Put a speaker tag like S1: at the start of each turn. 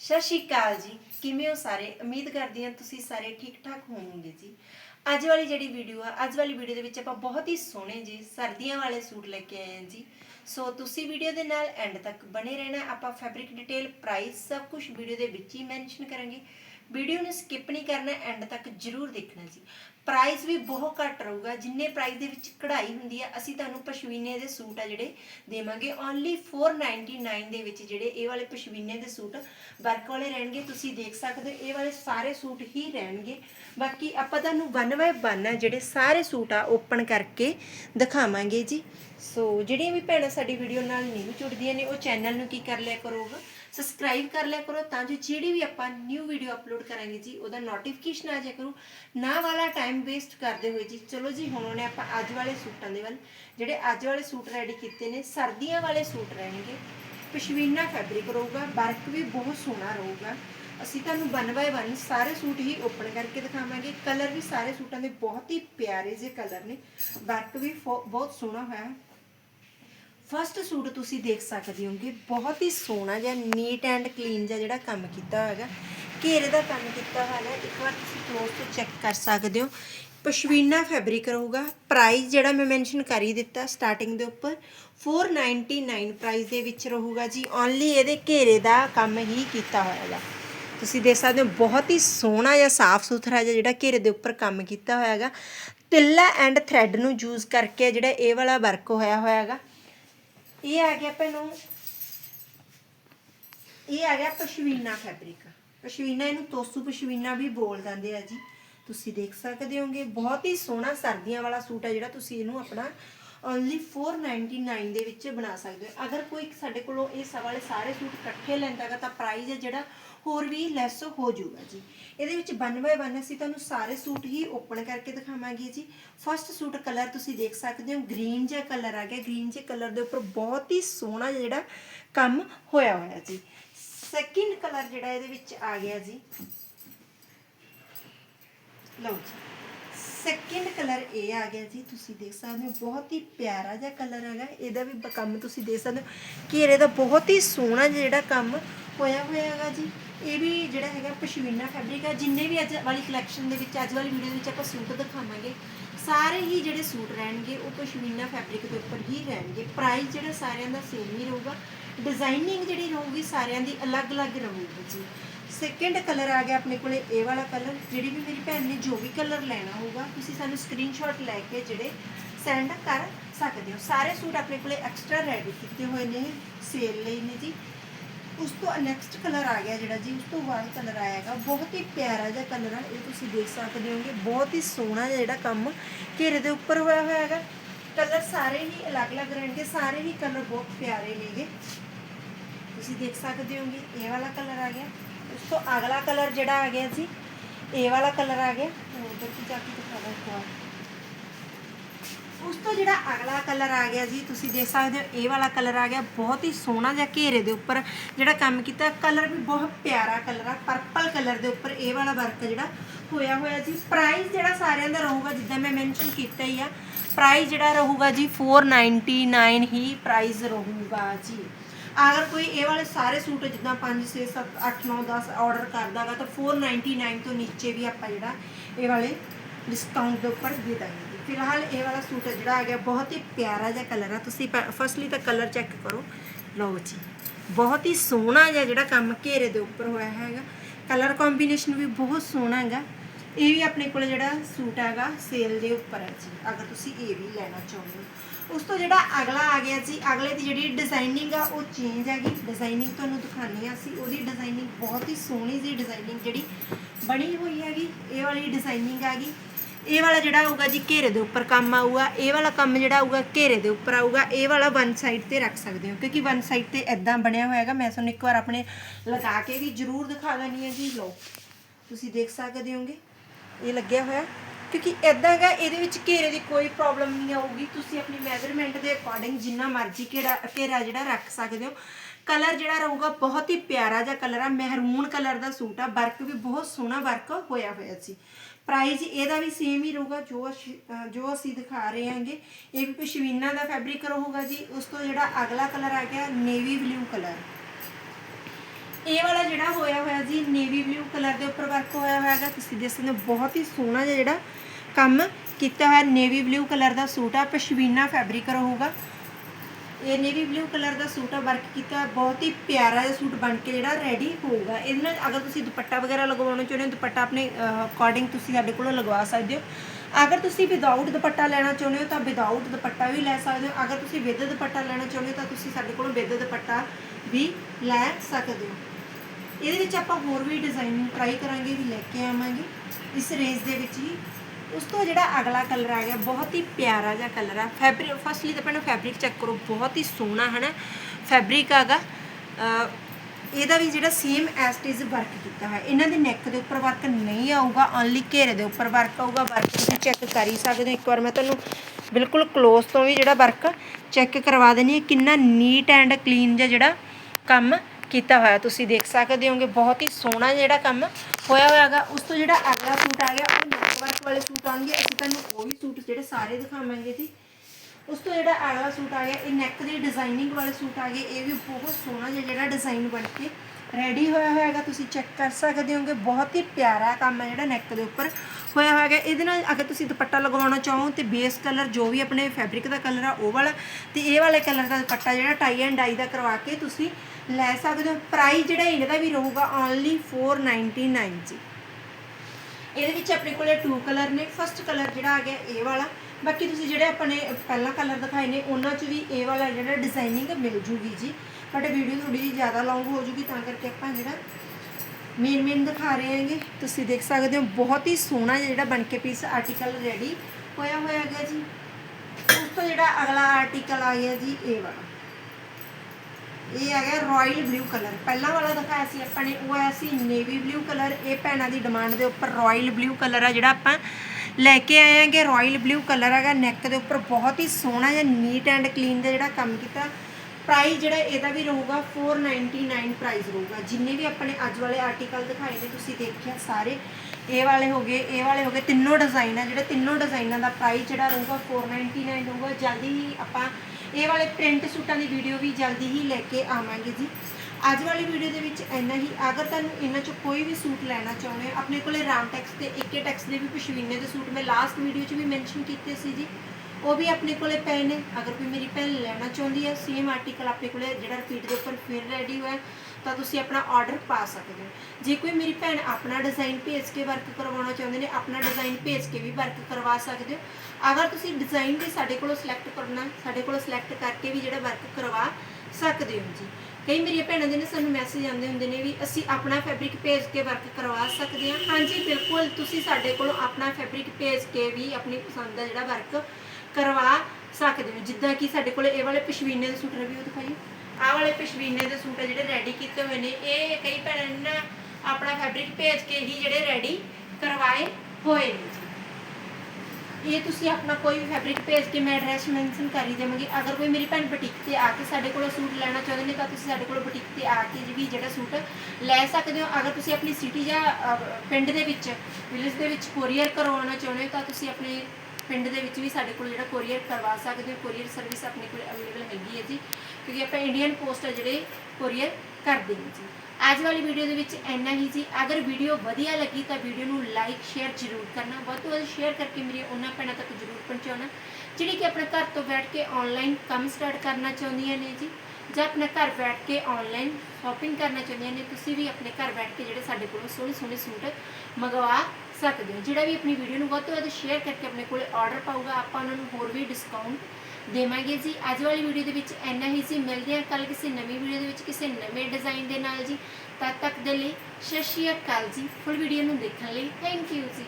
S1: ਸਤਿ ਸ਼੍ਰੀ ਅਕਾਲ ਜੀ। ਕਿਵੇਂ ਹੋ ਸਾਰੇ? ਉਮੀਦ ਕਰਦੀ ਹਾਂ ਤੁਸੀਂ ਸਾਰੇ ਠੀਕ ਠਾਕ ਹੋਵੋਗੇ ਜੀ। ਅੱਜ ਵਾਲੀ ਜਿਹੜੀ ਵੀਡੀਓ ਆ, ਅੱਜ ਵਾਲੀ ਵੀਡੀਓ ਦੇ ਵਿੱਚ ਆਪਾਂ ਬਹੁਤ ਹੀ ਸੋਹਣੇ ਜੀ ਸਰਦੀਆਂ ਵਾਲੇ ਸੂਟ ਲੈ ਕੇ ਆਏ ਹਾਂ ਜੀ। ਸੋ ਤੁਸੀਂ ਵੀਡੀਓ ਦੇ ਨਾਲ ਐਂਡ ਤੱਕ ਬਣੇ ਰਹਿਣਾ ਆਪਾਂ ਫੈਬਰਿਕ ਡਿਟੇਲ ਪ੍ਰਾਈਸ ਸਭ ਕੁਝ ਵੀਡੀਓ ਦੇ ਵਿੱਚ ਹੀ ਮੈਂਸ਼ਨ ਕਰਾਂਗੇ। ਵੀਡੀਓ ਨੂੰ ਸਕਿਪ ਨਹੀਂ ਕਰਨਾ ਐਂਡ ਤੱਕ ਜਰੂਰ ਦੇਖਣਾ ਜੀ। ਪ੍ਰਾਈਸ ਵੀ ਬਹੁਤ ਘੱਟ ਰਹੂਗਾ, ਜਿੰਨੇ ਪ੍ਰਾਈਸ ਦੇ ਵਿੱਚ ਕਢਾਈ ਹੁੰਦੀ ਆ, ਅਸੀਂ ਤੁਹਾਨੂੰ ਪਸ਼ਮੀਨੇ ਦੇ ਸੂਟ ਆ ਜਿਹੜੇ ਦੇਵਾਂਗੇ। ਓਨਲੀ 499 ਦੇ ਵਿੱਚ ਜਿਹੜੇ ਇਹ ਵਾਲੇ ਪਸ਼ਮੀਨੇ ਦੇ ਸੂਟ ਵਰਕ ਵਾਲੇ ਰਹਿਣਗੇ, ਤੁਸੀਂ ਦੇਖ ਸਕਦੇ ਹੋ, ਇਹ ਵਾਲੇ ਸਾਰੇ ਸੂਟ ਹੀ ਰਹਿਣਗੇ। ਬਾਕੀ ਆਪਾਂ ਤੁਹਾਨੂੰ ਵਨ ਬਾਏ ਵਨ ਆ ਜਿਹੜੇ ਸਾਰੇ ਸੂਟ ਆ ਓਪਨ ਕਰਕੇ ਦਿਖਾਵਾਂਗੇ ਜੀ। ਸੋ ਜਿਹੜੀਆਂ ਵੀ ਭੈਣਾਂ ਸਾਡੀ ਵੀਡੀਓ ਨਾਲ ਨਹੀਂ ਜੁੜਦੀਆਂ ਨੇ, ਉਹ ਚੈਨਲ ਨੂੰ ਕੀ ਕਰ ਲਿਆ ਕਰੋਗਾ? ਸਬਸਕ੍ਰਾਈਬ ਕਰ ਲਿਆ ਕਰੋ ਤਾਂ ਜੋ ਜਿਹੜੀ ਵੀ ਆਪਾਂ ਨਿਊ ਵੀਡੀਓ ਅਪਲੋਡ ਕਰਾਂਗੇ ਜੀ, ਉਹਦਾ ਨੋਟੀਫਿਕੇਸ਼ਨ ਆ ਜਾਇਆ ਕਰੂ। ਨਾ ਵਾਲਾ ਟਾਈਮ ਵੇਸਟ ਕਰਦੇ ਹੋਏ ਜੀ, ਚਲੋ ਜੀ, ਹੁਣ ਉਹਨੇ ਆਪਾਂ ਅੱਜ ਵਾਲੇ ਸੂਟਾਂ ਦੇ ਵੱਲ, ਜਿਹੜੇ ਅੱਜ ਵਾਲੇ ਸੂਟ ਰੈਡੀ ਕੀਤੇ ਨੇ, ਸਰਦੀਆਂ ਵਾਲੇ ਸੂਟ ਰਹਿਣਗੇ। ਪਸ਼ਮੀਨਾ ਫੈਬਰਿਕ ਰਹੂਗਾ ਵਰਕ ਵੀ ਬਹੁਤ ਸੋਹਣਾ ਰਹੂਗਾ। ਅਸੀਂ ਤੁਹਾਨੂੰ ਵਨ ਬਾਏ ਵਨ ਸਾਰੇ ਸੂਟ ਹੀ ਓਪਨ ਕਰਕੇ ਦਿਖਾਵਾਂਗੇ। ਕਲਰ ਵੀ ਸਾਰੇ ਸੂਟਾਂ ਦੇ ਬਹੁਤ ਹੀ ਪਿਆਰੇ ਜਿਹੇ ਕਲਰ ਨੇ। ਵਰਕ ਵੀ ਫੋ- ਬਹੁਤ ਸੋਹਣਾ ਹੋਇਆ। ਫਸਟ ਸੂਟ ਤੁਸੀਂ ਦੇਖ ਸਕਦੇ ਹੋਗੇ, ਬਹੁਤ ਹੀ ਸੋਹਣਾ ਜਿਹਾ ਨੀਟ ਐਂਡ ਕਲੀਨ ਜਿਹਾ ਜਿਹੜਾ ਕੰਮ ਕੀਤਾ ਹੋਇਆਗਾ ਘੇਰੇ ਦਾ ਕੰਮ ਕੀਤਾ ਹੋਇਆ ਹੈ ਇੱਕ ਵਾਰ ਤੁਸੀਂ ਕਲੋਜ਼ ਤੋਂ ਚੈੱਕ ਕਰ ਸਕਦੇ ਹੋ। ਪਸ਼ਮੀਨਾ ਫੈਬਰਿਕ ਰਹੂਗਾ। ਪ੍ਰਾਈਸ ਜਿਹੜਾ ਮੈਂ ਮੈਂਸ਼ਨ ਕਰ ਹੀ ਦਿੱਤਾ ਸਟਾਰਟਿੰਗ ਦੇ ਉੱਪਰ 499 ਪ੍ਰਾਈਸ ਦੇ ਵਿੱਚ ਰਹੂਗਾ ਜੀ। ਓਨਲੀ ਇਹਦੇ ਘੇਰੇ ਦਾ ਕੰਮ ਹੀ ਕੀਤਾ ਹੋਇਆ ਹੈਗਾ। ਤੁਸੀਂ ਦੇਖ ਸਕਦੇ ਹੋ, ਬਹੁਤ ਹੀ ਸੋਹਣਾ ਜਿਹਾ ਸਾਫ਼ ਸੁਥਰਾ ਜਿਹਾ ਜਿਹੜਾ ਘੇਰੇ ਦੇ ਉੱਪਰ ਕੰਮ ਕੀਤਾ ਹੋਇਆ ਹੈਗਾ। ਤਿੱਲਾ ਐਂਡ ਥ੍ਰੈਡ ਨੂੰ ਯੂਜ਼ ਕਰਕੇ ਜਿਹੜਾ ਇਹ ਵਾਲਾ ਵਰਕ ਹੋਇਆ ਹੋਇਆ ਹੈਗਾ। ਇਹ ਆ ਗਿਆ ਭੈਣੋ ਇਹ ਆ ਗਿਆ ਪਸ਼ਮੀਨਾ ਫੈਬਰਿਕ ਪਸ਼ਮੀਨਾ ਇਹਨੂੰ ਤੋਸੂ ਪਸ਼ਮੀਨਾ ਵੀ ਬੋਲ ਦਿੰਦੇ ਆ ਜੀ। ਤੁਸੀਂ ਦੇਖ ਸਕਦੇ ਹੋਗੇ, ਬਹੁਤ ਹੀ ਸੋਹਣਾ ਸਰਦੀਆਂ ਵਾਲਾ ਸੂਟ ਹੈ ਜਿਹੜਾ ਤੁਸੀਂ ਇਹਨੂੰ ਆਪਣਾ ਓਨਲੀ 499 ਦੇ ਵਿੱਚ ਬਣਾ ਸਕਦੇ ਹੋ। ਅਗਰ ਕੋਈ ਸਾਡੇ ਕੋਲੋਂ ਇਹ ਸ ਵਾਲੇ ਸਾਰੇ ਸੂਟ ਇਕੱਠੇ ਲੈਂਦਾ ਹੈਗਾ ਤਾਂ ਪ੍ਰਾਈਸ ਹੈ ਜਿਹੜਾ ਹੋਰ ਵੀ ਲੈਸ ਹੋ ਜਾਊਗਾ ਜੀ। ਇਹਦੇ ਵਿੱਚ 1 ਬਾਏ 1 ਅਸੀਂ ਤੁਹਾਨੂੰ ਸਾਰੇ ਸੂਟ ਹੀ ਓਪਨ ਕਰਕੇ ਦਿਖਾਵਾਂਗੇ ਜੀ। ਫਸਟ ਸੂਟ ਕਲਰ ਤੁਸੀਂ ਦੇਖ ਸਕਦੇ ਹੋ ਗ੍ਰੀਨ ਜਿਹਾ ਕਲਰ ਆ ਗਿਆ। ਗ੍ਰੀਨ ਜਿਹੇ ਕਲਰ ਦੇ ਉੱਪਰ ਬਹੁਤ ਹੀ ਸੋਹਣਾ ਜਿਹੜਾ ਕੰਮ ਹੋਇਆ ਹੋਇਆ ਜੀ। ਸੈਕਿੰਡ ਕਲਰ ਜਿਹੜਾ ਇਹਦੇ ਵਿੱਚ ਆ ਗਿਆ ਜੀ। ਲਓ ਜੀ। ਸੈਕਿੰਡ ਕਲਰ ਇਹ ਆ ਗਿਆ ਜੀ। ਤੁਸੀਂ ਦੇਖ ਸਕਦੇ ਹੋ, ਬਹੁਤ ਹੀ ਪਿਆਰਾ ਜਿਹਾ ਕਲਰ ਹੈਗਾ ਇਹਦਾ ਵੀ ਕੰਮ ਤੁਸੀਂ ਦੇਖ ਸਕਦੇ ਹੋ। ਘੇਰੇ ਦਾ ਬਹੁਤ ਹੀ ਸੋਹਣਾ ਜਿਹੜਾ ਕੰਮ ਹੋਇਆ ਹੋਇਆ ਹੈਗਾ ਜੀ। ਇਹ ਵੀ ਜਿਹੜਾ ਹੈਗਾ ਪਸ਼ਮੀਨਾ ਫੈਬਰਿਕ ਆ, ਜਿੰਨੇ ਵੀ ਅੱਜ ਵਾਲੀ ਕਲੈਕਸ਼ਨ ਦੇ ਵਿੱਚ, ਅੱਜ ਵਾਲੀ ਵੀਡੀਓ ਦੇ ਵਿੱਚ ਆਪਾਂ ਸੂਟ ਦਿਖਾਵਾਂਗੇ, ਸਾਰੇ ਹੀ ਜਿਹੜੇ ਸੂਟ ਰਹਿਣਗੇ, ਉਹ ਪਸ਼ਮੀਨਾ ਫੈਬਰਿਕ ਦੇ ਉੱਪਰ ਹੀ ਰਹਿਣਗੇ। ਪ੍ਰਾਈਸ ਜਿਹੜਾ ਸਾਰਿਆਂ ਦਾ ਸੇਮ ਹੀ ਰਹੂਗਾ। ਡਿਜ਼ਾਈਨਿੰਗ ਜਿਹੜੀ ਰਹੂਗੀ, ਸਾਰਿਆਂ ਦੀ ਅਲੱਗ-ਅਲੱਗ ਰਹੂਗੀ ਜੀ। ਸੈਕਿੰਡ ਕਲਰ ਆ ਗਿਆ ਆਪਣੇ ਕੋਲੇ, ਇਹ ਵਾਲਾ ਕਲਰ ਜਿਹੜੀ ਵੀ ਮੇਰੀ ਭੈਣ ਨੇ ਜੋ ਵੀ ਕਲਰ ਲੈਣਾ ਹੋਊਗਾ, ਤੁਸੀਂ ਸਾਨੂੰ ਸਕਰੀਨਸ਼ਾਟ ਲੈ ਕੇ ਜਿਹੜੇ ਸੈਂਡ ਕਰ ਸਕਦੇ ਹੋ। ਸਾਰੇ ਸੂਟ ਆਪਣੇ ਕੋਲੇ ਐਕਸਟਰਾ ਰੈਡੀ ਕੀਤੇ ਹੋਏ ਨੇ ਸੇਲ ਲਈ ਨੇ ਜੀ। ਉਸ ਤੋਂ ਨੈਕਸਟ ਕਲਰ ਆ ਗਿਆ ਜਿਹੜਾ ਜੀ, ਉਸ ਤੋਂ ਵਾਈਟ ਕਲਰ ਆਏਗਾ ਬਹੁਤ ਹੀ ਪਿਆਰਾ ਜਿਹਾ ਕਲਰ ਹੈ ਇਹ ਤੁਸੀਂ ਦੇਖ ਸਕਦੇ ਹੋਗੇ। ਬਹੁਤ ਹੀ ਸੋਹਣਾ ਜਿਹਾ ਜਿਹੜਾ ਕੰਮ ਘੇਰੇ ਦੇ ਉੱਪਰ ਹੋਇਆ ਹੋਇਆ ਹੈਗਾ। ਕਲਰ ਸਾਰੇ ਹੀ ਅਲੱਗ-ਅਲੱਗ ਰਹਿਣਗੇ, ਸਾਰੇ ਹੀ ਕਲਰ ਬਹੁਤ ਪਿਆਰੇ ਨੇਗੇ। ਤੁਸੀਂ ਦੇਖ ਸਕਦੇ ਹੋਗੇ, ਇਹ ਵਾਲਾ ਕਲਰ ਆ ਗਿਆ। ਉਸ ਤੋਂ ਅਗਲਾ ਕਲਰ ਜਿਹੜਾ ਆ ਗਿਆ ਜੀ, ਇਹ ਵਾਲਾ ਕਲਰ ਆ ਗਿਆ। ਹੋਰ ਕੀ ਜਾ ਕੇ ਦਿਖਾਵਾ ਇੱਕ ਉਸ ਤੋਂ ਜਿਹੜਾ ਅਗਲਾ ਕਲਰ ਆ ਗਿਆ ਜੀ, ਤੁਸੀਂ ਦੇਖ ਸਕਦੇ ਹੋ, ਇਹ ਵਾਲਾ ਕਲਰ ਆ ਗਿਆ, ਬਹੁਤ ਹੀ ਸੋਹਣਾ ਜਿਹਾ ਘੇਰੇ ਦੇ ਉੱਪਰ ਜਿਹੜਾ ਕੰਮ ਕੀਤਾ, ਕਲਰ ਵੀ ਬਹੁਤ ਪਿਆਰਾ ਕਲਰ ਆ ਪਰਪਲ ਕਲਰ ਦੇ ਉੱਪਰ ਇਹ ਵਾਲਾ ਵਰਕ ਜਿਹੜਾ ਹੋਇਆ ਹੋਇਆ ਜੀ। ਪ੍ਰਾਈਸ ਜਿਹੜਾ ਸਾਰਿਆਂ ਦਾ ਰਹੂਗਾ, ਜਿੱਦਾਂ ਮੈਂ ਮੈਂਸ਼ਨ ਕੀਤਾ ਹੀ ਆ ਪ੍ਰਾਈਸ ਜਿਹੜਾ ਰਹੂਗਾ ਜੀ 499 ਹੀ ਪ੍ਰਾਈਸ ਰਹੂਗਾ ਜੀ। ਅਗਰ ਕੋਈ ਇਹ ਵਾਲੇ ਸਾਰੇ ਸੂਟ ਜਿੱਦਾਂ 5 6 7 8 9 10 ਆਰਡਰ ਕਰਦਾਗਾ ਤਾਂ 499 ਤੋਂ ਨੀਚੇ ਵੀ ਆਪਾਂ ਜਿਹੜਾ ਇਹ ਵਾਲੇ ਡਿਸਕਾਊਂਟ ਦੇ ਉੱਪਰ ਦੇ ਦਾਂਗੇ। ਫਿਲਹਾਲ ਇਹ ਵਾਲਾ ਸੂਟ ਹੈ ਜਿਹੜਾ ਆ ਗਿਆ, ਬਹੁਤ ਹੀ ਪਿਆਰਾ ਜਿਹਾ ਕਲਰ ਆ। ਤੁਸੀਂ ਫਸਟਲੀ ਤਾਂ ਕਲਰ ਚੈੱਕ ਕਰੋ। ਲਓ ਜੀ, ਬਹੁਤ ਹੀ ਸੋਹਣਾ ਜਿਹਾ ਜਿਹੜਾ ਕੰਮ ਘੇਰੇ ਦੇ ਉੱਪਰ ਹੋਇਆ ਹੈਗਾ। ਕਲਰ ਕੰਬੀਨੇਸ਼ਨ ਵੀ ਬਹੁਤ ਸੋਹਣਾ ਹੈਗਾ। ਇਹ ਵੀ ਆਪਣੇ ਕੋਲ ਜਿਹੜਾ ਸੂਟ ਹੈਗਾ ਸੇਲ ਦੇ ਉੱਪਰ ਹੈ ਜੀ। ਅਗਰ ਤੁਸੀਂ ਇਹ ਵੀ ਲੈਣਾ ਚਾਹੁੰਦੇ ਹੋ। ਉਸ ਤੋਂ ਜਿਹੜਾ ਅਗਲਾ ਆ ਗਿਆ ਜੀ, ਅਗਲੇ ਦੀ ਜਿਹੜੀ ਡਿਜ਼ਾਈਨਿੰਗ ਆ, ਉਹ ਚੇਂਜ ਹੈਗੀ। ਡਿਜ਼ਾਈਨਿੰਗ ਤੁਹਾਨੂੰ ਦਿਖਾਉਂਦੇ ਆ ਅਸੀਂ। ਉਹਦੀ ਡਿਜ਼ਾਈਨਿੰਗ ਬਹੁਤ ਹੀ ਸੋਹਣੀ ਜੀ ਡਿਜ਼ਾਈਨਿੰਗ ਜਿਹੜੀ ਬਣੀ ਹੋਈ ਹੈਗੀ। ਇਹ ਵਾਲੀ ਡਿਜ਼ਾਈਨਿੰਗ ਆ ਗਈ ਇਹ ਵਾਲਾ ਜਿਹੜਾ ਹੋਊਗਾ ਜੀ ਘੇਰੇ ਦੇ ਉੱਪਰ ਕੰਮ ਆਊਗਾ, ਇਹ ਵਾਲਾ ਕੰਮ ਜਿਹੜਾ ਹੋਊਗਾ ਘੇਰੇ ਦੇ ਉੱਪਰ ਆਊਗਾ, ਇਹ ਵਾਲਾ ਵਨ ਸਾਈਡ ਤੇ ਰੱਖ ਸਕਦੇ ਹੋ, ਕਿਉਂਕਿ ਵਨ ਸਾਈਡ ਤੇ ਇਦਾਂ ਬਣਿਆ ਹੋਇਆ ਹੈਗਾ। ਮੈਂ ਤੁਹਾਨੂੰ ਇੱਕ ਵਾਰ ਆਪਣੇ ਲਗਾ ਕੇ ਵੀ ਜ਼ਰੂਰ ਦਿਖਾ ਦੇਣੀ ਹੈ ਜੀ। ਲਓ, ਤੁਸੀਂ ਦੇਖ ਸਕਦੇ ਹੋਗੇ, ਇਹ ਲੱਗਿਆ ਹੋਇਆ। ਕਿਉਂਕਿ ਇਦਾਂ ਹੈਗਾ, ਇਹਦੇ ਵਿੱਚ ਘੇਰੇ ਦੀ ਕੋਈ ਪ੍ਰੋਬਲਮ ਨਹੀਂ ਆਊਗੀ। ਤੁਸੀਂ ਆਪਣੀ ਮੈਜ਼ਰਮੈਂਟ ਦੇ ਅਕੋਰਡਿੰਗ ਜਿੰਨਾ ਮਰਜ਼ੀ ਘੇਰਾ ਘੇਰਾ ਜਿਹੜਾ ਰੱਖ ਸਕਦੇ ਹੋ। ਕਲਰ ਜਿਹੜਾ ਰਹੂਗਾ ਬਹੁਤ ਹੀ ਪਿਆਰਾ ਜਿਹਾ ਕਲਰ ਆ। ਮਹਿਰੂਨ ਕਲਰ ਦਾ ਸੂਟ ਆ। ਵਰਕ ਵੀ ਬਹੁਤ ਸੋਹਣਾ ਵਰਕ ਹੋਇਆ ਹੋਇਆ ਸੀ। ਪ੍ਰਾਈਸ ਇਹਦਾ ਵੀ ਸੇਮ ਹੀ ਰਹੂਗਾ ਜੋ ਜੋ ਅਸੀਂ ਦਿਖਾ ਰਹੇ ਹਾਂਗੇ। ਇਹ ਵੀ ਪਸ਼ਮੀਨਾ ਦਾ ਫੈਬਰਿਕ ਰਹੂਗਾ ਜੀ। ਉਸ ਤੋਂ ਜਿਹੜਾ ਅਗਲਾ ਕਲਰ ਆ ਗਿਆ ਨੇਵੀ ਬਲੂ ਕਲਰ ਇਹ ਵਾਲਾ ਜਿਹੜਾ ਹੋਇਆ ਹੋਇਆ ਜੀ ਨੇਵੀ ਬਲੂ ਕਲਰ ਦੇ ਉੱਪਰ ਵਰਕ ਹੋਇਆ ਹੋਇਆ ਤੁਸੀਂ ਦੇਖ ਸਕਦੇ ਹੋ ਬਹੁਤ ਹੀ ਸੋਹਣਾ ਜਿਹਾ ਜਿਹੜਾ ਕੰਮ ਕੀਤਾ ਹੋਇਆ ਨੇਵੀ ਬਲੂ ਕਲਰ ਦਾ ਸੂਟ ਆ। ਪਸ਼ਮੀਨਾ ਫੈਬਰਿਕ ਰਹੂਗਾ। ਇਹ ਨੇਵੀ ਬਲੂ ਕਲਰ ਦਾ ਸੂਟ ਆ ਵਰਕ ਕੀਤਾ ਬਹੁਤ ਹੀ ਪਿਆਰਾ ਜਿਹਾ ਸੂਟ ਬਣ ਕੇ ਜਿਹੜਾ ਰੈਡੀ ਹੋਊਗਾ। ਇਹਦੇ ਨਾਲ ਅਗਰ ਤੁਸੀਂ ਦੁਪੱਟਾ ਵਗੈਰਾ ਲਗਵਾਉਣਾ ਚਾਹੁੰਦੇ ਹੋ, ਦੁਪੱਟਾ ਆਪਣੇ ਅਕੋਰਡਿੰਗ ਤੁਸੀਂ ਸਾਡੇ ਕੋਲੋਂ ਲਗਵਾ ਸਕਦੇ ਹੋ। ਅਗਰ ਤੁਸੀਂ ਵਿਦਆਊਟ ਦੁਪੱਟਾ ਲੈਣਾ ਚਾਹੁੰਦੇ ਹੋ, ਤਾਂ ਵਿਦਆਊਟ ਦੁਪੱਟਾ ਵੀ ਲੈ ਸਕਦੇ ਹੋ। ਅਗਰ ਤੁਸੀਂ ਵਿਦ ਦੁਪੱਟਾ ਲੈਣਾ ਚਾਹੁੰਦੇ ਹੋ, ਤਾਂ ਤੁਸੀਂ ਸਾਡੇ ਕੋਲੋਂ ਵਿਦ ਦੁਪੱਟਾ ਵੀ ਲੈ ਸਕਦੇ ਹੋ। ਇਹਦੇ ਵਿੱਚ ਆਪਾਂ ਹੋਰ ਵੀ ਡਿਜ਼ਾਈਨ ਟਰਾਈ ਕਰਾਂਗੇ, ਵੀ ਲੈ ਕੇ ਆਵਾਂਗੇ। ਇਸ ਰੇਂਜ ਦੇ ਵਿੱਚ ਹੀ ਉਸ ਤੋਂ ਜਿਹੜਾ ਅਗਲਾ ਕਲਰ ਆ ਗਿਆ, ਬਹੁਤ ਹੀ ਪਿਆਰਾ ਜਿਹਾ ਕਲਰ ਆ। ਫੈਬਰਿਕ ਫਸਟਲੀ ਤਾਂ ਪਹਿਲਾਂ ਫੈਬਰਿਕ ਚੈੱਕ ਕਰੋ, ਬਹੁਤ ਹੀ ਸੋਹਣਾ ਹੈ ਨਾ ਫੈਬਰਿਕ ਆਗਾ ਇਹਦਾ ਵੀ ਜਿਹੜਾ ਸੇਮ ਐਸਟਿਜ ਵਰਕ ਕੀਤਾ ਹੈ ਇਹਨਾਂ ਦੇ ਨੈਕ ਦੇ ਉੱਪਰ ਵਰਕ ਨਹੀਂ ਆਊਗਾ ਓਨਲੀ ਘੇਰੇ ਦੇ ਉੱਪਰ ਵਰਕ ਆਊਗਾ। ਵਰਕ ਤੁਸੀਂ ਚੈੱਕ ਕਰ ਹੀ ਸਕਦੇ ਹੋ। ਇੱਕ ਵਾਰ ਮੈਂ ਤੁਹਾਨੂੰ ਬਿਲਕੁਲ ਕਲੋਜ਼ ਤੋਂ ਵੀ ਜਿਹੜਾ ਵਰਕ ਚੈੱਕ ਕਰਵਾ ਦੇਣੀ ਹੈ, ਕਿੰਨਾ ਨੀਟ ਐਂਡ ਕਲੀਨ ਜਿਹਾ ਜਿਹੜਾ ਕੰਮ ਕੀਤਾ ਹੋਇਆ, ਤੁਸੀਂ ਦੇਖ ਸਕਦੇ ਹੋਗੇ ਬਹੁਤ ਹੀ ਸੋਹਣਾ ਜਿਹੜਾ ਕੰਮ ਹੋਇਆ ਹੋਇਆ ਹੈਗਾ ਉਸ ਤੋਂ ਜਿਹੜਾ ਅਗਲਾ ਸੂਟ ਆ ਗਿਆ, ਉਹ ਨੈਕ ਵਰਕ ਵਾਲੇ ਸੂਟ ਆਉਣਗੇ। ਅਸੀਂ ਤੁਹਾਨੂੰ ਉਹ ਵੀ ਸੂਟ ਜਿਹੜੇ ਸਾਰੇ ਦਿਖਾਵਾਂਗੇ ਜੀ। ਉਸ ਤੋਂ ਜਿਹੜਾ ਅਗਲਾ ਸੂਟ ਆ ਗਿਆ, ਇਹ ਨੈਕ ਦੇ ਡਿਜ਼ਾਈਨਿੰਗ ਵਾਲੇ ਸੂਟ ਆ ਗਏ। ਇਹ ਵੀ ਬਹੁਤ ਸੋਹਣਾ ਜਿਹਾ ਜਿਹੜਾ ਡਿਜ਼ਾਈਨ ਬਣ ਕੇ ਰੈਡੀ ਹੋਇਆ ਹੋਇਆ ਹੈਗਾ ਤੁਸੀਂ ਚੈੱਕ ਕਰ ਸਕਦੇ ਹੋਗੇ ਬਹੁਤ ਹੀ ਪਿਆਰਾ ਕੰਮ ਹੈ ਜਿਹੜਾ ਨੈਕ ਦੇ ਉੱਪਰ ਹੋਇਆ ਹੋਇਆ ਇਹਦੇ ਨਾਲ ਅਗਰ ਤੁਸੀਂ ਦੁਪੱਟਾ ਲਗਵਾਉਣਾ ਚਾਹੋ ਤੇ ਬੇਸ ਕਲਰ ਜੋ ਵੀ ਆਪਣੇ ਫੈਬਰਿਕ ਦਾ ਕਲਰ ਆ, ਉਹ ਵਾਲਾ ਤੇ ਇਹ ਵਾਲੇ ਕਲਰ ਦਾ ਦੁਪੱਟਾ ਜਿਹੜਾ ਟਾਈ ਐਂਡ ਡਾਈ ਦਾ ਕਰਵਾ ਕੇ ਤੁਸੀਂ ਲੈ ਸਕਦੇ ਹੋ। ਪ੍ਰਾਈਸ ਜਿਹੜਾ ਇਹਨਾਂ ਦਾ ਵੀ ਰਹੂਗਾ ਓਨਲੀ 499 ਜੀ। ਇਹਦੇ ਵਿੱਚ ਆਪਣੇ ਕੋਲੇ ਟੂ ਕਲਰ ਨੇ। ਫਸਟ ਕਲਰ ਜਿਹੜਾ ਆ ਗਿਆ ਇਹ ਵਾਲਾ। ਬਾਕੀ ਤੁਸੀਂ ਜਿਹੜੇ ਆਪਣੇ ਪਹਿਲਾ ਕਲਰ ਦਿਖਾਏ ਨੇ, ਉਹਨਾਂ 'ਚ ਵੀ ਇਹ ਵਾਲਾ ਜਿਹੜਾ ਡਿਜ਼ਾਈਨਿੰਗ ਮਿਲ ਜੂਗੀ ਜੀ। ਬਟ ਵੀਡੀਓ ਥੋੜੀ ਜਿਹੀ ਜ਼ਿਆਦਾ ਲੌਂਗ ਹੋ ਜੂਗੀ, ਤਾਂ ਕਰਕੇ ਆਪਾਂ ਜਿਹੜਾ ਮੇਨ ਮੇਨ ਦਿਖਾ ਰਹੇ ਹਾਂਗੇ। ਤੁਸੀਂ ਦੇਖ ਸਕਦੇ ਹੋ, ਬਹੁਤ ਹੀ ਸੋਹਣਾ ਜਿਹੜਾ ਬਣ ਕੇ ਪੀਸ ਆਰਟੀਕਲ ਰੈਡੀ ਹੋਇਆ ਹੋਇਆ ਗਿਆ ਜੀ। ਉਸ ਤੋਂ ਜਿਹੜਾ ਅਗਲਾ ਆਰਟੀਕਲ ਆ ਗਿਆ ਜੀ, ਇਹ ਵਾਲਾ। ਇਹ ਹੈਗਾ ਗਿਆ ਰਾਇਲ ਬਲੂ ਕਲਰ ਪਹਿਲਾਂ ਵਾਲਾ ਦਿਖਾਇਆ ਸੀ ਆਪਾਂ ਨੇ, ਉਹ ਆਇਆ ਸੀ ਨੇਵੀ ਬਲੂ ਕਲਰ ਇਹ ਭੈਣਾਂ ਦੀ ਡਿਮਾਂਡ ਦੇ ਉੱਪਰ ਰਾਇਲ ਬਲੂ ਕਲਰ ਆ ਜਿਹੜਾ ਆਪਾਂ ਲੈ ਕੇ ਆਏ ਆਂਗੇ ਰਾਇਲ ਬਲੂ ਕਲਰ ਹੈਗਾ ਨੈਕ ਦੇ ਉੱਪਰ। ਬਹੁਤ ਹੀ ਸੋਹਣਾ ਜਿਹਾ ਨੀਟ ਐਂਡ ਕਲੀਨ ਦਾ ਜਿਹੜਾ ਕੰਮ ਕੀਤਾ। ਪ੍ਰਾਈਸ ਜਿਹੜਾ ਇਹਦਾ ਵੀ ਰਹੂਗਾ 499 ਪ੍ਰਾਈਸ ਰਹੂਗਾ। ਜਿੰਨੇ ਵੀ ਆਪਣੇ ਅੱਜ ਵਾਲੇ ਆਰਟੀਕਲ ਦਿਖਾਏ ਨੇ, ਤੁਸੀਂ ਦੇਖਿਆ ਸਾਰੇ। ਇਹ ਵਾਲੇ ਹੋ ਗਏ, ਇਹ ਵਾਲੇ ਹੋ ਗਏ। ਤਿੰਨੋਂ ਡਿਜ਼ਾਈਨ ਆ। ਜਿਹੜੇ ਤਿੰਨੋਂ ਡਿਜ਼ਾਈਨਾਂ ਦਾ ਪ੍ਰਾਈਸ ਜਿਹੜਾ ਰਹੂਗਾ 499 ਰਹੂਗਾ। ਜਲਦੀ ਹੀ ਆਪਾਂ ਇਹ ਵਾਲੇ ਪ੍ਰਿੰਟ ਸੂਟਾਂ ਦੀ ਵੀਡੀਓ ਵੀ ਜਲਦੀ ਹੀ ਲੈ ਕੇ ਆਵਾਂਗੇ ਜੀ। ਅੱਜ ਵਾਲੀ ਵੀਡੀਓ ਦੇ ਵਿੱਚ ਇੰਨਾ ਹੀ। ਅਗਰ ਤੁਹਾਨੂੰ ਇਹਨਾਂ ਚੋਂ ਕੋਈ ਵੀ ਸੂਟ ਲੈਣਾ ਚਾਹੁੰਦੇ ਹੋ, ਆਪਣੇ ਕੋਲੇ ਰਾਮਟੈਕਸ ਤੇ ਇੱਕੇ ਟੈਕਸ ਦੇ ਵੀ ਪਸ਼ਮੀਨੇ ਦੇ ਸੂਟ ਮੈਂ ਲਾਸਟ ਵੀਡੀਓ 'ਚ ਵੀ ਮੈਂਸ਼ਨ ਕੀਤੇ ਸੀ ਜੀ। ਉਹ ਵੀ ਆਪਣੇ ਕੋਲੇ ਪਏ ਨੇ। ਅਗਰ ਕੋਈ ਮੇਰੀ ਭੈਣ ਲੈਣਾ ਚਾਹੁੰਦੀ ਹੈ ਸੇਮ ਆਰਟੀਕਲ ਆਪਣੇ ਕੋਲੇ, ਜਿਹੜਾ ਰਿਪੀਟ ਦੇ ਉੱਪਰ ਫਿਰ ਰੈਡੀ ਹੋਇਆ। ਤਾਂ ਤੁਸੀਂ ਆਪਣਾ ਆਰਡਰ ਪਾ ਸਕਦੇ ਹੋ। ਜੇ ਕੋਈ ਮੇਰੀ ਭੈਣ ਆਪਣਾ ਡਿਜ਼ਾਈਨ ਭੇਜ ਕੇ ਵਰਕ ਕਰਵਾਉਣਾ ਚਾਹੁੰਦੇ ਨੇ, ਆਪਣਾ ਡਿਜ਼ਾਈਨ ਭੇਜ ਕੇ ਵੀ ਵਰਕ ਕਰਵਾ ਸਕਦੇ ਹੋ। ਅਗਰ ਤੁਸੀਂ ਡਿਜ਼ਾਈਨ ਵੀ ਸਾਡੇ ਕੋਲੋਂ ਸਿਲੈਕਟ ਕਰਨਾ, ਸਾਡੇ ਕੋਲੋਂ ਸਿਲੈਕਟ ਕਰਕੇ ਵੀ ਜਿਹੜਾ ਵਰਕ ਕਰਵਾ ਸਕਦੇ ਹੋ ਜੀ। ਕਈ ਮੇਰੀਆਂ ਭੈਣਾਂ ਦੇ ਨੇ ਸਾਨੂੰ ਮੈਸੇਜ ਆਉਂਦੇ ਹੁੰਦੇ ਨੇ ਵੀ ਅਸੀਂ ਆਪਣਾ ਫੈਬਰਿਕ ਭੇਜ ਕੇ ਵਰਕ ਕਰਵਾ ਸਕਦੇ ਹਾਂ। ਹਾਂਜੀ, ਬਿਲਕੁਲ, ਤੁਸੀਂ ਸਾਡੇ ਕੋਲੋਂ ਆਪਣਾ ਫੈਬਰਿਕ ਭੇਜ ਕੇ ਵੀ ਆਪਣੀ ਪਸੰਦ ਦਾ ਜਿਹੜਾ ਵਰਕ ਕਰਵਾ ਸਕਦੇ ਹੋ। ਜਿੱਦਾਂ ਕਿ ਸਾਡੇ ਕੋਲ ਇਹ ਵਾਲੇ ਪਸ਼ਮੀਨੇ ਦੇ ਸੂਟ ਰਿਵਿਊ ਦਿਖਾਈ ਆਹ ਵਾਲੇ ਪਸ਼ਮੀਨੇ ਦੇ ਸੂਟ ਆ ਜਿਹੜੇ ਰੈਡੀ ਕੀਤੇ ਹੋਏ ਨੇ ਇਹ ਕਈ ਭੈਣਾਂ ਨੇ ਨਾ ਆਪਣਾ ਫੈਬਰਿਕ ਭੇਜ ਕੇ ਹੀ ਜਿਹੜੇ ਰੈਡੀ ਕਰਵਾਏ ਹੋਏ ਨੇ। ਜੀ ਇਹ ਤੁਸੀਂ ਆਪਣਾ ਕੋਈ ਵੀ ਫੈਬਰਿਕ ਭੇਜ ਕੇ ਮੈਂ ਐਡਰੈਸ ਮੈਂਸ਼ਨ ਕਰ ਹੀ ਦੇਵਾਂਗੀ। ਅਗਰ ਕੋਈ ਮੇਰੀ ਭੈਣ ਬੁਟੀਕ ਤੇ ਆ ਕੇ ਸਾਡੇ ਕੋਲੋਂ ਸੂਟ ਲੈਣਾ ਚਾਹੁੰਦੇ ਨੇ ਤਾਂ ਤੁਸੀਂ ਸਾਡੇ ਕੋਲੋਂ ਬੁਟੀਕ ਤੇ ਆ ਕੇ ਵੀ ਜਿਹੜਾ ਸੂਟ ਲੈ ਸਕਦੇ ਹੋ। ਅਗਰ ਤੁਸੀਂ ਆਪਣੀ ਸਿਟੀ ਜਾਂ ਅਹ, ਪਿੰਡ ਦੇ ਵਿੱਚ ਵਿਲੇਜ ਦੇ ਵਿੱਚ ਕੋਰੀਅਰ ਕਰਵਾਉਣਾ ਚਾਹੁੰਦੇ ਹੋ ਤਾਂ ਤੁਸੀਂ ਆਪਣੇ ਪਿੰਡ ਦੇ ਵਿੱਚ ਵੀ ਸਾਡੇ ਕੋਲ ਜਿਹੜਾ ਕੋਰੀਅਰ ਕਰਵਾ ਸਕਦੇ ਹੋ ਕੋਰੀਅਰ ਸਰਵਿਸ ਆਪਣੇ ਕੋਲ ਅਵੇਲੇਬਲ ਹੈਗੀ ਹੈ ਜੀ, ਕਿਉਂਕਿ ਆਪਾਂ ਇੰਡੀਅਨ ਪੋਸਟ ਆ ਜਿਹੜੇ ਕੋਰੀਅਰ ਕਰਦੇ ਹਾਂ ਜੀ। ਅੱਜ ਵਾਲੀ ਵੀਡੀਓ ਦੇ ਵਿੱਚ ਇੰਨਾ ਹੀ ਜੀ। ਅਗਰ ਵੀਡੀਓ ਵਧੀਆ ਲੱਗੀ ਤਾਂ ਵੀਡੀਓ ਨੂੰ ਲਾਈਕ ਸ਼ੇਅਰ ਜ਼ਰੂਰ ਕਰਨਾ। ਵੱਧ ਤੋਂ ਵੱਧ ਸ਼ੇਅਰ ਕਰਕੇ ਮੇਰੇ ਉਹਨਾਂ ਭੈਣਾਂ ਤੱਕ ਜ਼ਰੂਰ ਪਹੁੰਚਾਉਣਾ, ਜਿਹੜੀ ਕਿ ਆਪਣੇ ਘਰ ਤੋਂ ਬੈਠ ਕੇ ਆਨਲਾਈਨ ਕੰਮ ਸਟਾਰਟ ਕਰਨਾ ਚਾਹੁੰਦੀਆਂ ਨੇ ਜੀ। ਜਾਂ ਆਪਣੇ ਘਰ ਬੈਠ ਕੇ ਆਨਲਾਈਨ ਸ਼ਾਪਿੰਗ ਕਰਨਾ ਚਾਹੁੰਦੀਆਂ ਨੇ ਤੁਸੀਂ ਵੀ ਆਪਣੇ ਘਰ ਬੈਠ ਕੇ ਜਿਹੜੇ ਸਾਡੇ ਕੋਲੋਂ ਸੋਹਣੇ ਸੋਹਣੇ ਸੂਟ ਮੰਗਵਾ ਸਕਦੇ ਹੋ। ਜਿਹੜਾ ਵੀ ਆਪਣੀ ਵੀਡੀਓ ਨੂੰ ਵੱਧ ਤੋਂ ਵੱਧ ਸ਼ੇਅਰ ਕਰਕੇ ਆਪਣੇ ਕੋਲੇ ਆਰਡਰ ਪਾਊਗਾ, ਆਪਾਂ ਉਹਨਾਂ ਨੂੰ ਹੋਰ ਵੀ ਡਿਸਕਾਊਂਟ ਦੇਵਾਂਗੇ ਜੀ। ਅੱਜ ਵਾਲੀ ਵੀਡੀਓ ਦੇ ਵਿੱਚ ਇੰਨਾ ਹੀ ਸੀ ਮਿਲਦੇ ਹਾਂ ਕੱਲ ਕਿਸੇ ਨਵੀਂ ਵੀਡੀਓ ਦੇ ਵਿੱਚ ਕਿਸੇ ਨਵੇਂ ਡਿਜ਼ਾਈਨ ਦੇ ਨਾਲ ਜੀ। ਤਦ ਤੱਕ ਦੇ ਲਈ ਸਤਿ ਸ਼੍ਰੀ ਅਕਾਲ ਜੀ। ਫੁੱਲ ਵੀਡੀਓ ਨੂੰ ਦੇਖਣ ਲਈ ਥੈਂਕ ਯੂ ਜੀ।